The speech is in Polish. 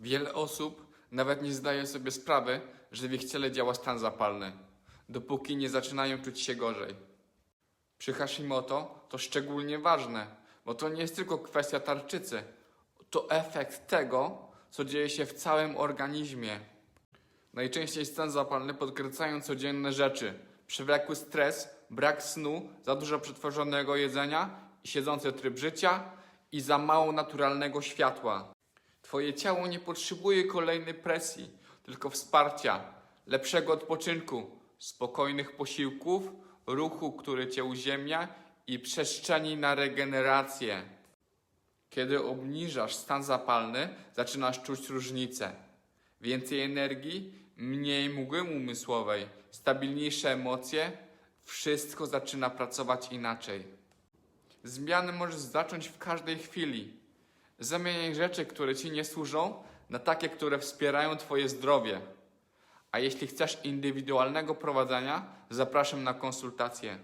Wiele osób nawet nie zdaje sobie sprawy, że w ich ciele działa stan zapalny, dopóki nie zaczynają czuć się gorzej. Przy Hashimoto to szczególnie ważne, bo to nie jest tylko kwestia tarczycy, to efekt tego, co dzieje się w całym organizmie. Najczęściej stan zapalny podkręcają codzienne rzeczy. Przewlekły stres, brak snu, za dużo przetworzonego jedzenia siedzący tryb życia i za mało naturalnego światła. Twoje ciało nie potrzebuje kolejnej presji, tylko wsparcia, lepszego odpoczynku, spokojnych posiłków, ruchu, który cię uziemia i przestrzeni na regenerację. Kiedy obniżasz stan zapalny, zaczynasz czuć różnicę. Więcej energii, mniej mgły umysłowej, stabilniejsze emocje, wszystko zaczyna pracować inaczej. Zmiany możesz zacząć w każdej chwili. Zamieniaj rzeczy, które ci nie służą, na takie, które wspierają Twoje zdrowie. A jeśli chcesz indywidualnego prowadzenia, zapraszam na konsultację.